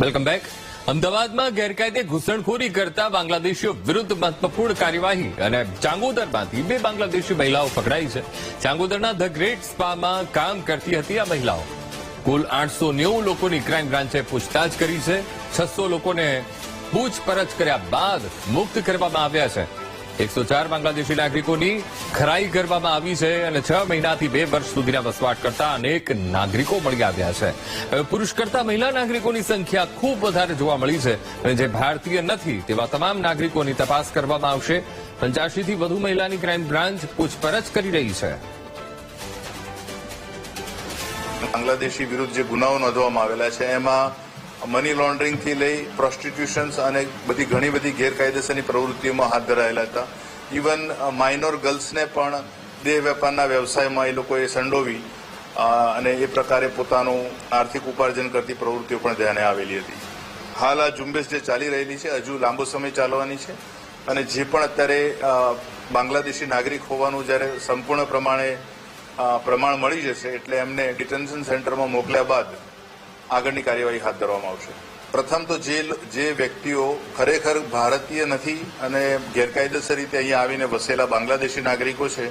Welcome back અમદાવાદમાં ગેરકાયદે ઘૂસણખોરી કરતા બાંગ્લાદેશીઓ વિરુદ્ધ મહત્વપૂર્ણ કાર્યવાહી અને ચાંગોદરમાંથી બે બાંગ્લાદેશી મહિલાઓ પકડાઈ છે. ચાંગોદરના ધ ગ્રેટ સ્પામાં કામ કરતી હતી આ મહિલાઓ. કુલ આઠસો નેવું લોકોની ક્રાઇમ બ્રાન્ચે પૂછતાછ કરી છે. છસો લોકોને પૂછપરછ કર્યા બાદ મુક્ત કરવામાં આવ્યા છે. એકસો ચાર બાંગ્લાદેશી નાગરિકોની ખરાઈ કરવામાં આવી છે અને છ મહિનાથી બે વર્ષ સુધીના વસવાટ કરતા અનેક નાગરિકો મળી આવ્યા છે. પુરુષ કરતા મહિલા નાગરિકોની સંખ્યા ખૂબ વધારે જોવા મળી છે અને જે ભારતીય નથી તેવા તમામ નાગરિકોની તપાસ કરવામાં આવશે. પંચ્યાસીથી વધુ મહિલાની ક્રાઇમ બ્રાન્ચ પૂછપરછ કરી રહી છે. બાંગ્લાદેશી વિરુદ્ધ જે ગુનાઓ નોંધવામાં આવેલા છે, એમાં મની લોન્ડરિંગથી લઈ પ્રોસ્ટિટ્યુશન્સ અને બધી ઘણી બધી ગેરકાયદેસરની પ્રવૃત્તિઓમાં હાથ ધરાયેલા હતા. ઇવન માઇનોર ગર્લ્સને પણ દેહ વેપારના વ્યવસાયમાં એ લોકોએ સંડોવી અને એ પ્રકારે પોતાનું આર્થિક ઉપાર્જન કરતી પ્રવૃત્તિઓ પણ ધ્યાને આવેલી હતી. હાલ આ ઝુંબેશ જે ચાલી રહેલી છે, હજુ લાંબો સમય ચાલવાની છે, અને જે પણ અત્યારે બાંગ્લાદેશી નાગરિક હોવાનું જ્યારે સંપૂર્ણ પ્રમાણે પ્રમાણ મળી જશે, એટલે એમને ડિટેન્શન સેન્ટરમાં મોકલ્યા બાદ આગળની કાર્યવાહી હાથ ધરવામાં આવશે. પ્રથમ તો જે જે વ્યક્તિઓ ખરેખર ભારતીય નથી અને ગેરકાયદેસર રીતે અહીંયા આવીને વસેલા બાંગ્લાદેશી નાગરિકો છે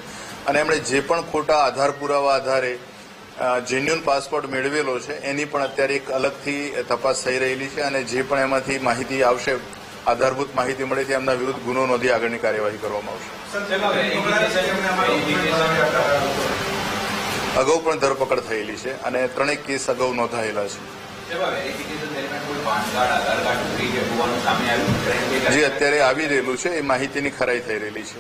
અને એમણે જે પણ ખોટા આધાર પુરાવા આધારે જેન્યુન પાસપોર્ટ મેળવેલો છે, એની પણ અત્યારે એક અલગથી તપાસ થઈ રહેલી છે અને જે પણ એમાંથી માહિતી આવશે, આધારભૂત માહિતી મળે તે એમના વિરુદ્ધ ગુનો નોંધી આગળની કાર્યવાહી કરવામાં આવશે. અગાઉ પણ ધરપકડ થયેલી છે અને ત્રણેય કેસ અગાઉ નોંધાયેલા છે. જે અત્યારે આવી રહેલું છે એ માહિતીની ખરાઈ થઈ રહેલી છે.